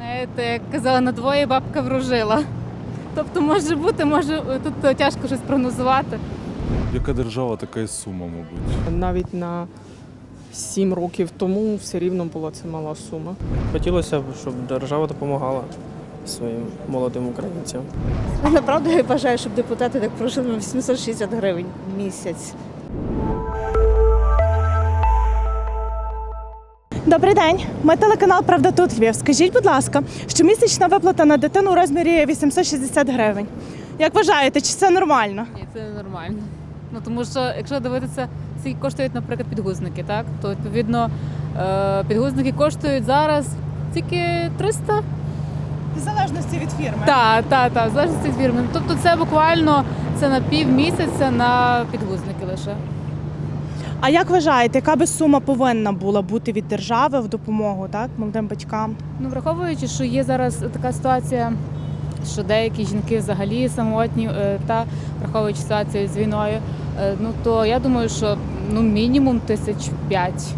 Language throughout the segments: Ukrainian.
Знаєте, як казала, на двоє бабка вружила. Тобто може бути, може тут тяжко щось прогнозувати. Яка держава, така і сума, мабуть. Навіть на 7 років тому все рівно була це мала сума. Хотілося б, щоб держава допомагала своїм молодим українцям. Направду я вважаю, щоб депутати так прожили на 860 гривень в місяць. Добрий день, ми телеканал Правда тут Львів. Скажіть, будь ласка, щомісячна виплата на дитину у розмірі 860 гривень. Як вважаєте, чи це нормально? Ні, це не нормально. Ну тому що якщо дивитися, скільки коштують, наприклад, підгузники, так то відповідно е, підгузники коштують зараз тільки 300 В залежності від фірми. Так, так, так, в залежності від фірми. Тобто це буквально це на пів місяця на підгузники лише. А як вважаєте, яка би сума повинна була бути від держави в допомогу так, молодим батькам? Ну, враховуючи, що є зараз така ситуація, що деякі жінки взагалі самотні, е, та враховуючи ситуацію з війною, е, ну то я думаю, що ну мінімум тисяч п'ять.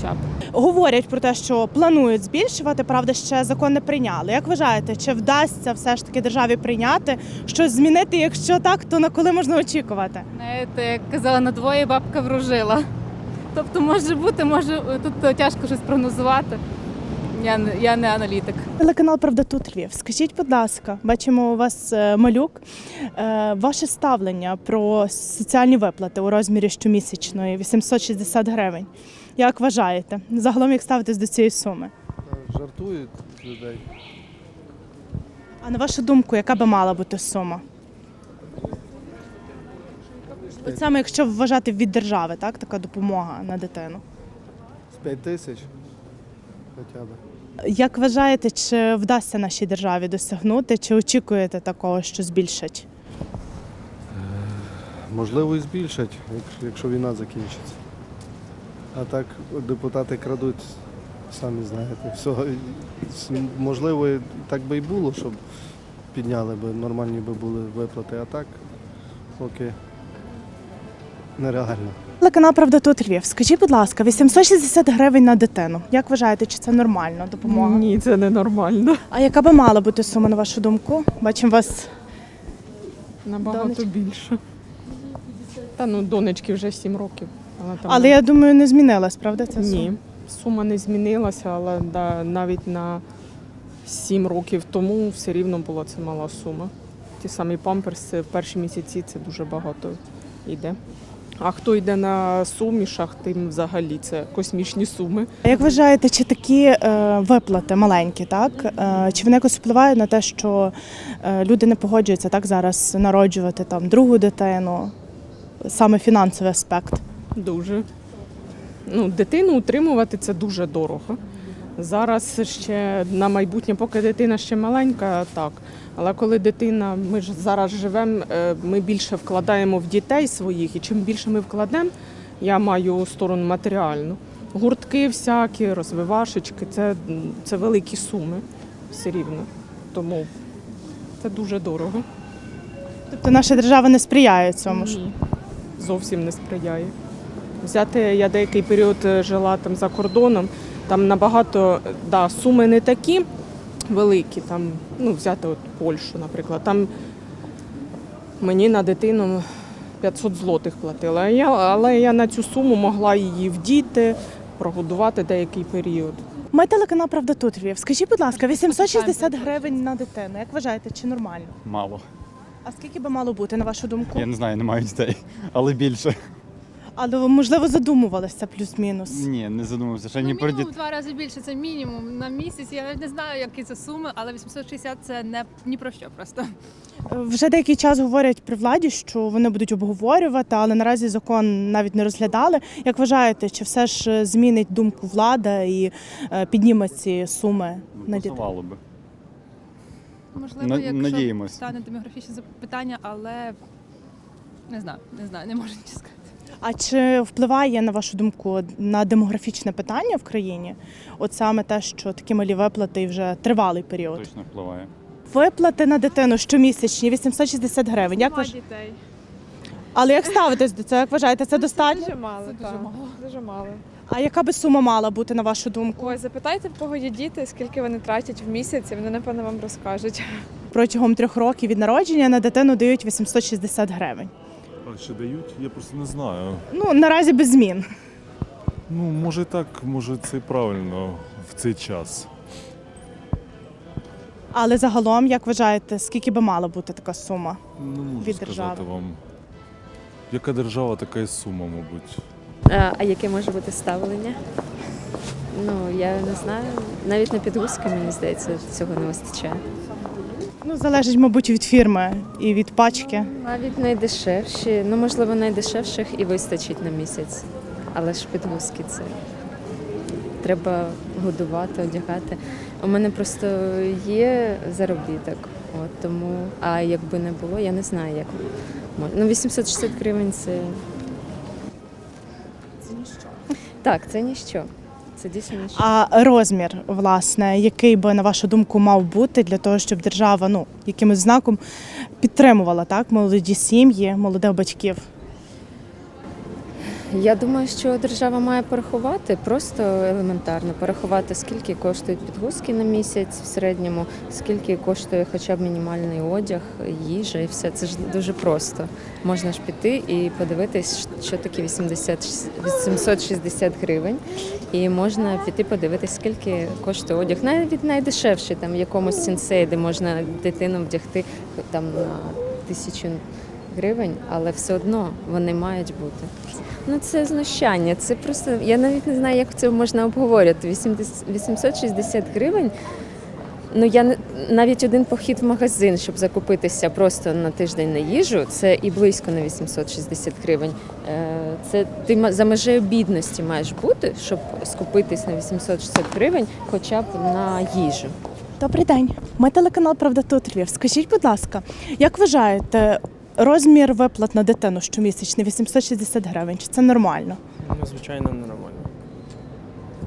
Хоча б. Говорять про те, що планують збільшувати, правда, ще закон не прийняли. Як вважаєте, чи вдасться все ж таки державі прийняти щось змінити? Якщо так, то на коли можна очікувати? Знаєте, як казала, на двоє бабка вружила. Тобто може бути, може тут тяжко щось прогнозувати. Я, не- я не аналітик. Телеканал Правда тут Львів. Скажіть, будь ласка, бачимо у вас е, малюк. Е, Ваше ставлення про соціальні виплати у розмірі щомісячної 860 гривень. Як вважаєте? Загалом як ставитесь до цієї суми? Жартують з людей. А на вашу думку, яка би мала бути сума? От саме якщо вважати від держави, так, така допомога на дитину. З 5 тисяч хоча б. Як вважаєте, чи вдасться нашій державі досягнути, чи очікуєте такого, що збільшать? Можливо, і збільшать, якщо- якщо війна закінчиться. А так депутати крадуть, самі знаєте. С- можливо, так би і було, щоб підняли би, нормальні би були виплати, а так поки нереально. Телеканал Правда тут Львів. Скажіть, будь ласка, 860 гривень на дитину. Як вважаєте, чи це нормально допомога? Ні, це ненормально. А яка би мала бути сума на вашу думку? Бачимо вас. Набагато Донечки. більше. Та ну, донечки вже 7 років. Але, там Але я думаю, не змінилась, правда? Ця сума? ні. Сума не змінилася, але да, навіть на 7 років тому все рівно була це мала сума. Ті самі памперси в перші місяці це дуже багато йде. А хто йде на сумішах, тим взагалі це космічні суми. А Як вважаєте, чи такі е, виплати маленькі, так е, чи вони якось впливають на те, що е, люди не погоджуються так зараз народжувати там другу дитину, саме фінансовий аспект? Дуже. Ну, дитину утримувати це дуже дорого. Зараз ще на майбутнє, поки дитина ще маленька, так. Але коли дитина, ми ж зараз живемо, е, ми більше вкладаємо в дітей своїх, і чим більше ми вкладемо, я маю сторону матеріальну. Гуртки всякі, розвивашечки, це, це великі суми все рівно. Тому це дуже дорого. Тобто наша держава не сприяє цьому. Ні, зовсім не сприяє. Взяти, я деякий період е, жила там за кордоном, там набагато да, суми не такі великі. Там, ну, взяти от Польщу, наприклад. Там мені на дитину 500 злотих платили. Я, але я на цю суму могла її вдіти, прогодувати деякий період. Ми телеканал Правда тут Львів. Скажіть, будь ласка, 860 гривень на дитину. Як вважаєте, чи нормально? Мало. А скільки би мало бути, на вашу думку? Я не знаю, не маю дітей, але більше. Але ви, можливо, задумувалися плюс-мінус. Ні, не задумався. Ще ні Ну, про мінімум діт... в два рази більше, це мінімум на місяць. Я навіть не знаю, які це суми, але 860 це не ні про що просто. Вже деякий час говорять при владі, що вони будуть обговорювати, але наразі закон навіть не розглядали. Як вважаєте, чи все ж е, змінить думку влада і е, підніме ці суми на дітей? Пасувало би. Можливо, На- якщо надіємось. стане демографічне запитання, але не знаю, не знаю, не можу нічого сказати. А чи впливає на вашу думку на демографічне питання в країні? От саме те, що такі малі виплати і вже тривалий період. Точно впливає. Виплати на дитину щомісячні 860 гривень. Як ваш... дітей. Але як ставитесь до цього? Як вважаєте, це достатньо? мало, Це дуже мало. Дуже мало. А яка би сума мала бути на вашу думку? Ой, запитайте, в кого є діти, скільки вони тратять в місяць, і вони напевно вам розкажуть. Протягом трьох років від народження на дитину дають 860 гривень. А ще дають? Я просто не знаю. Ну наразі без змін. Ну, може і так, може це і правильно в цей час. Але загалом, як вважаєте, скільки би мала бути така сума? Не можу Від сказати держави. вам. Яка держава, така і сума, мабуть. А, а яке може бути ставлення? Ну, я не знаю. Навіть на підгузки, мені здається, цього не вистачає. Ну залежить, мабуть, від фірми і від пачки. Навіть найдешевші, ну можливо, найдешевших і вистачить на місяць. Але ж підгузки це треба годувати, одягати. У мене просто є заробіток, от тому, а якби не було, я не знаю, як. мож- Ну, 860 гривень це. Це ніщо. Так, це ніщо. Це дійсно ніщо. А розмір, власне, який би на вашу думку мав бути для того, щоб держава ну якимось знаком підтримувала так молоді сім'ї, молодих батьків. Я думаю, що держава має порахувати просто елементарно, порахувати, скільки коштують підгузки на місяць в середньому, скільки коштує хоча б мінімальний одяг, їжа і все. Це ж дуже просто. Можна ж піти і подивитись, що таке 80, 860 гривень. І можна піти подивитись, скільки коштує одяг. Навіть найдешевший, там в якомусь сенсей, де можна дитину вдягти там на тисячу гривень, але все одно вони мають бути. Ну це знущання. Це просто я навіть не знаю, як це можна обговорювати. 80 860 гривень. Ну я навіть один похід в магазин, щоб закупитися просто на тиждень на їжу, це і близько на 860 гривень. Е, Це ти за межею бідності маєш бути, щоб скупитись на 860 гривень, хоча б на їжу. Добрий день. Ми телеканал Правда тут Львів. Скажіть, будь ласка, як вважаєте, розмір виплат на дитину щомісячний 860 гривень? Чи це нормально? Ну, звичайно, ненормально.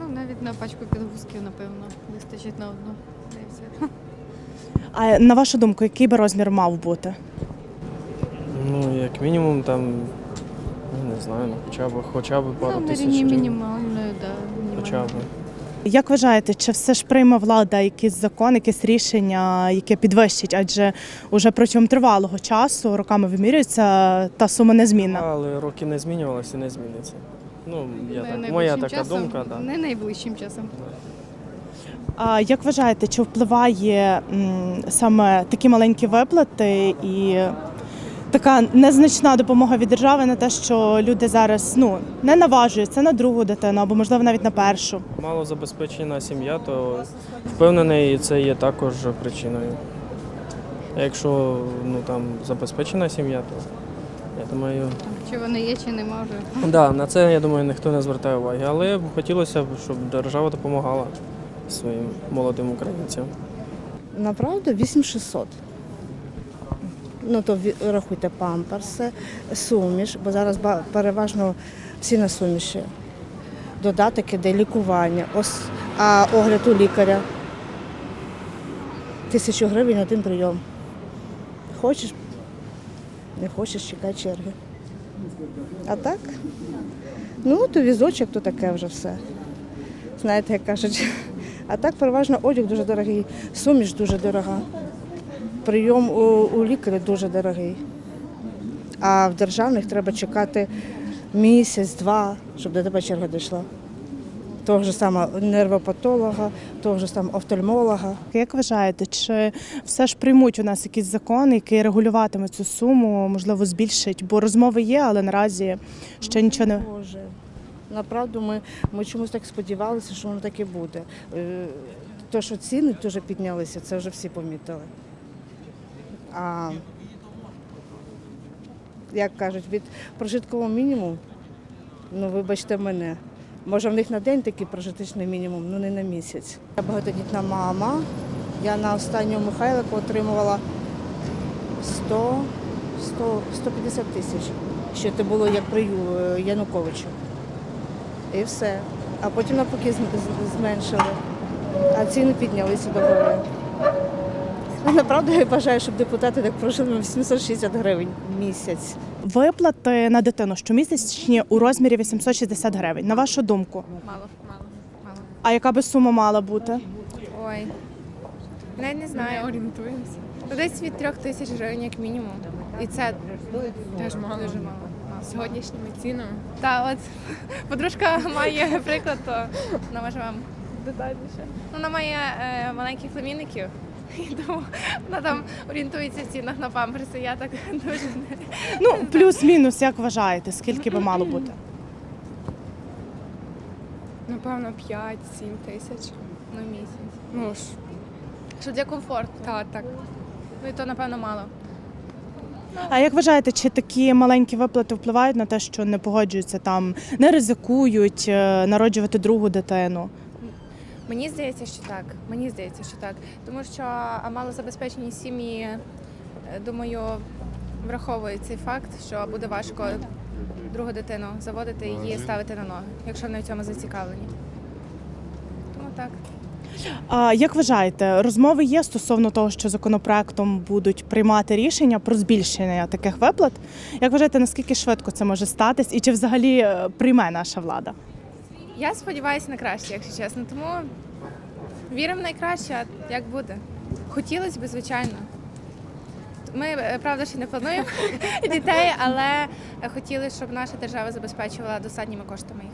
Ну, навіть на пачку підгузків, напевно, вистачить на одну. Та й все. А на вашу думку, який би розмір мав бути? Ну, як мінімум, там, ну, не знаю, ну, хоча б, хоча б пару Ну, на тисяч рівні гривень. мінімальної, да, Хоча б. Як вважаєте, чи все ж прийме влада якийсь закон, якесь рішення, яке підвищить? Адже уже протягом тривалого часу роками вимірюється та сума незмінна. Але роки не змінювалися і не зміниться. Ну, я Не так, моя така часом, думка, да. Не найближчим часом. А як вважаєте, чи впливає м, саме такі маленькі виплати і така незначна допомога від держави на те, що люди зараз ну не наважуються на другу дитину або можливо навіть на першу? Мало забезпечена сім'я, то впевнений, це є також причиною. А якщо ну, там забезпечена сім'я, то я думаю, Чи вони є, чи нема вже. да, на це я думаю ніхто не звертає уваги. Але хотілося б, щоб держава допомагала своїм молодим українцям. Направду 8600. Ну, то рахуйте памперси, суміш, бо зараз переважно всі на суміші. Додаток іде лікування, а огляд у лікаря. Тисячу гривень один прийом. Хочеш, не хочеш, чекай черги. А так? Ну, то візочок, то таке вже все. Знаєте, як кажуть. А так переважно одяг дуже дорогий, суміш дуже дорога. Прийом у, у лікаря дуже дорогий. А в державних треба чекати місяць-два, щоб до тебе черга дійшла. Того ж самого нервопатолога, того ж самого офтальмолога. Як вважаєте, чи все ж приймуть у нас якийсь закон, який регулюватиме цю суму, можливо, збільшить? Бо розмови є, але наразі ще нічого не Боже. Направду ми, ми чомусь так сподівалися, що воно так і буде. Е, То, що ціни дуже піднялися, це вже всі помітили. А як кажуть, від прожиткового мінімуму, ну вибачте мене. Може, в них на день такий прожиточний мінімум, ну не на місяць. Я багатодітна мама. Я на останнього Михайлика отримувала 100, 100, 150 тисяч. Що це було як при Януковичу. І все. А потім навпаки зменшили. А ціни піднялися до гори. Ну, Направду я бажаю, щоб депутати так прожили на 860 гривень в місяць. Виплати на дитину щомісячні у розмірі 860 гривень. На вашу думку, Мало, мало, мало. а яка би сума мала бути? Ой. Навіть не знаю. орієнтуємося. Десь від трьох тисяч гривень як мінімум. І це теж мало. Дуже мало. мало. Сьогоднішніми цінами. Та от подружка має приклад, то вона може вам детальніше. Вона має е, маленьких племінників. І тому вона там орієнтується в цінах на памперси. Я так дуже не Ну, плюс-мінус, як вважаєте, скільки би мало бути? Напевно, 5-7 тисяч на місяць. Ну ж, що для комфорту. та, так. Ну і то напевно мало. А як вважаєте, чи такі маленькі виплати впливають на те, що не погоджуються там, не ризикують е, народжувати другу дитину? Мені здається, що так. Мені здається, що так. Тому що малозабезпечені сім'ї, е, думаю, враховують цей факт, що буде важко другу дитину заводити і її ставити на ноги, якщо вони в цьому зацікавлені. Тому так. А як вважаєте, розмови є стосовно того, що законопроектом будуть приймати рішення про збільшення таких виплат? Як вважаєте, наскільки швидко це може статись, і чи взагалі е, прийме наша влада? Я сподіваюся на краще, якщо чесно. Тому віримо в найкраще, а як буде. Хотілося б, звичайно. Ми, е, правда, ще не плануємо дітей, але хотіли, щоб наша держава забезпечувала достатніми коштами їх.